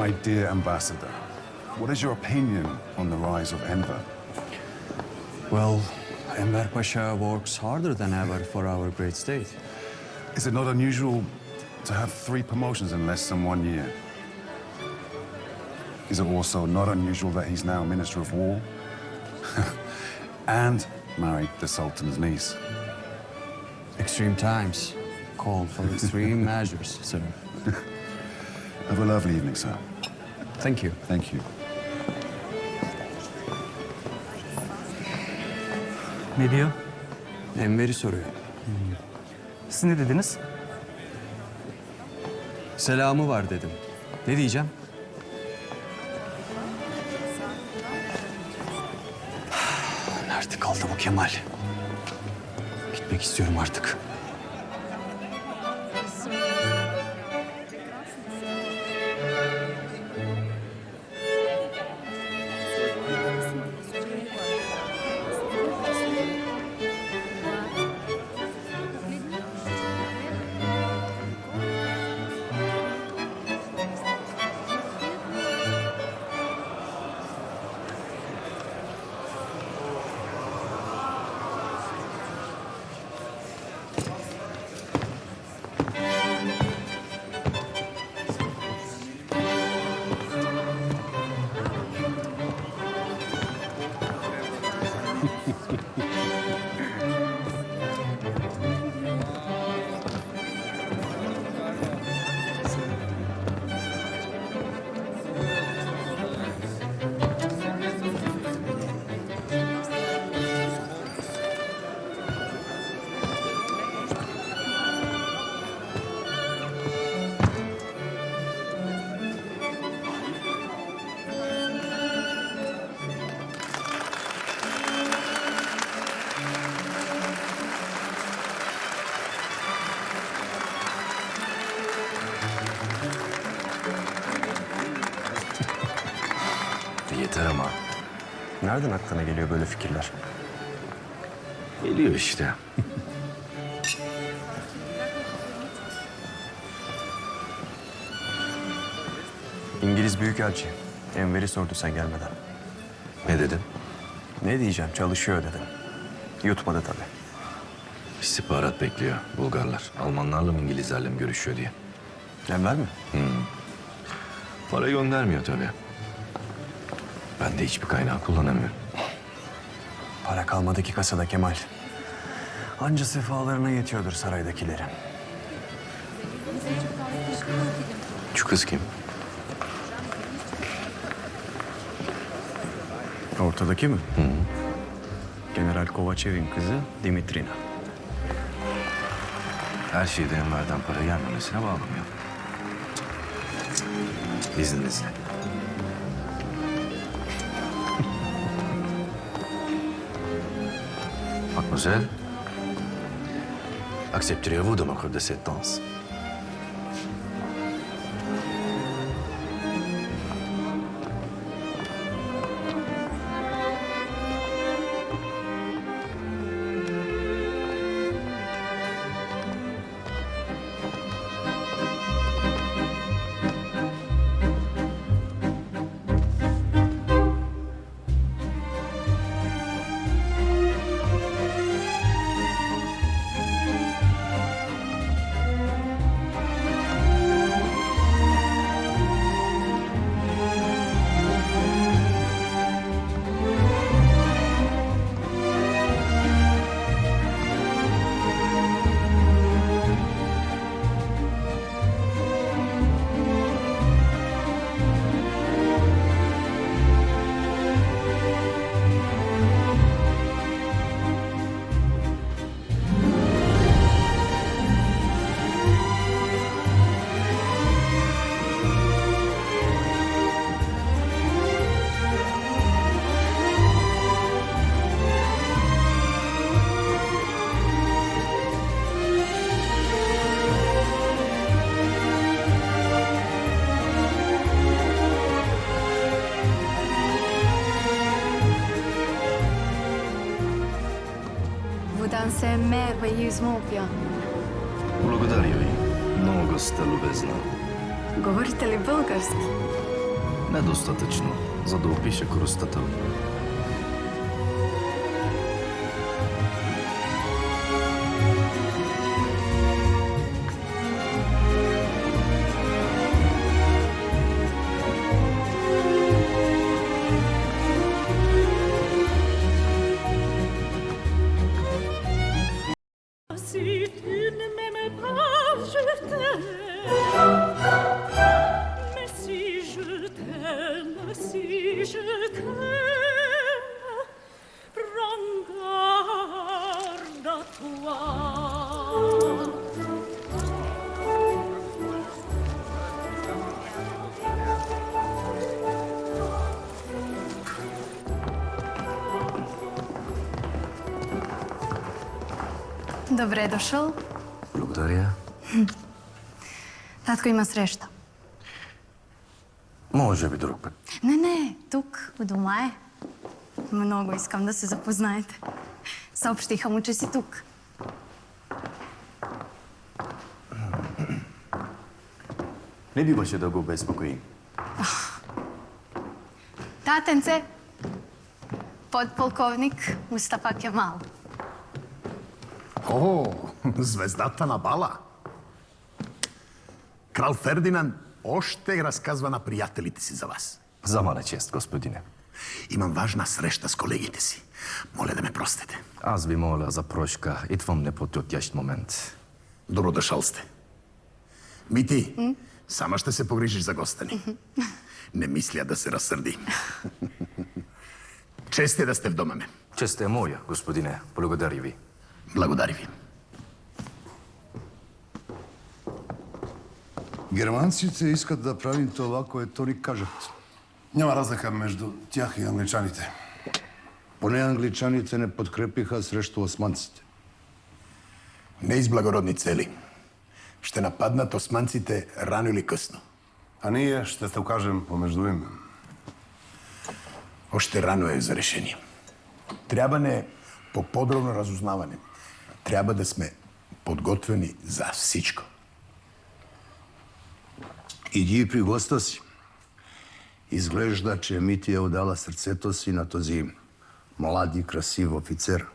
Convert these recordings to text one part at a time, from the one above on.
My dear ambassador, what is your opinion on the rise of Enver? Well, Enver Pasha works harder than ever for our great state. Is it not unusual to have three promotions in less than one year? Is it also not unusual that he's now Minister of War? and married the Sultan's niece? Extreme times call for extreme measures, sir. Have a lovely evening, sir. Thank you. Thank you. Ne diyor? Enver'i soruyor. Siz ne dediniz? Selamı var dedim. Ne diyeceğim? Nerede kaldı bu Kemal? Gitmek istiyorum artık. Yeter ama. Nereden aklına geliyor böyle fikirler? Geliyor işte. İngiliz Büyükelçi. Enver'i sordu sen gelmeden. Ne dedin? Ne diyeceğim? Çalışıyor dedim. Yutmadı tabii. İstihbarat bekliyor Bulgarlar. Almanlarla mı İngilizlerle mi görüşüyor diye. Enver mi? Para göndermiyor tabii. Ben de hiçbir kaynağı kullanamıyorum. Para kalmadı ki kasada Kemal. Anca sefalarına yetiyordur saraydakilerin. Şu kız kim? Ortadaki mi? General Kovachev'in kızı Dimitrina. Her şeyde Enver'den para gelmemesine bağlamıyor. İzninizle. Mademoiselle, accepteriez-vous de m'accorder cette danse? Vous dansez merveilleusement bien. Благодарю. Много сте любезна. Говорите ли български? Недостатъчно, за да опиша красотата. Добре дошъл. Благодаря. Татко има среща. Може би друг път. Не, не, тук, у дома е. Много искам да се запознаете. Съобщиха му, че си тук. Не биваше да го безпокои. Татенце, подполковник Мустафа Кемал. О, звездата на бала. Крал Фердинанд още разказва на приятелите си за вас. За мана чест, господине. Имам важна среща с колегите си. Моля да ме простите. Аз ви моля за прошка. Идвам неподходящ момент. Добро дошъл сте. Мити, сама ще се погрижиш за госта ни. Не мисля да се разсърди. Чест е да сте в дома ме. Чест е моя, господине. Благодаря ви. Благодаря ви. Германците искат да правим това, което ни кажат. Няма разлика между тях и англичаните. Поне англичаните не подкрепиха срещу османците. Не из благородни цели. Ще нападнат османците рано или късно. А ние ще се окажем помежду им. Още рано е за решение. Трябва не по подробно разузнаване. Трябва да сме подготвени за всичко. Иди при госта си. Изглежда, че Мити е отдала сърцето си на този млад и красив офицер.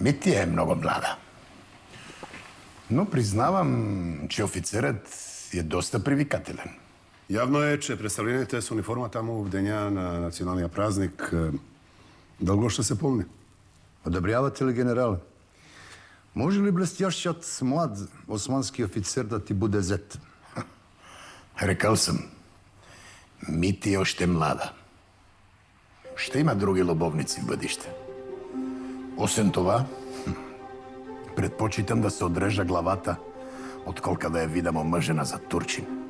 Мития е много млада. Но признавам, че офицерът е доста привикателен. Явно е, че представлението с униформата му в деня на националния празник дълго ще се помни. Одобрявате ли генерал? Може ли блестящият млад османски офицер да ти буде зет? Рекал съм, Мити е още млада. Ще има други любовници в бъдеще. Освен това, предпочитам да се отрежа главата, отколка да я видам омъжена за турчин.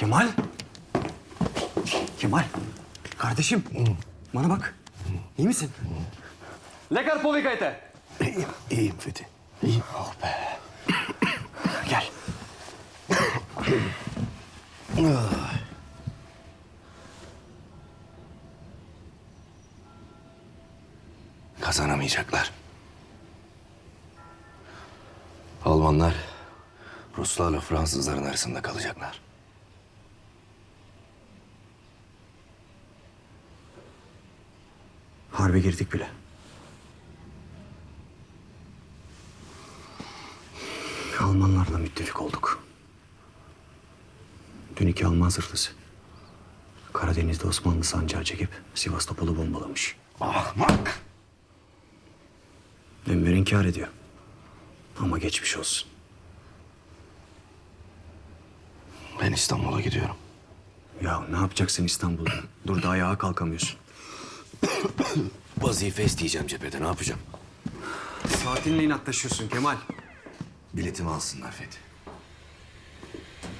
Kemal. Kemal. Kardeşim. Bana bak. İyi misin? Lekar povikajte. İyiyim, iyiyim Fethi. İyiyim. Oh be. Gel. Kazanamayacaklar. Almanlar Ruslarla Fransızların arasında kalacaklar. Harbe girdik bile. Almanlarla müttefik olduk. Dün iki Alman zırhlısı. Karadeniz'de Osmanlı sancağı çekip Sivastopol'u bombalamış. Ahmak! Enver inkar ediyor. Ama geçmiş olsun. Ben İstanbul'a gidiyorum. Ya ne yapacaksın İstanbul'da? Dur da ayağa kalkamıyorsun. Vazife isteyeceğim cephede ne yapacağım? Saatinle inatlaşıyorsun Kemal. Biletimi alsınlar Fethi.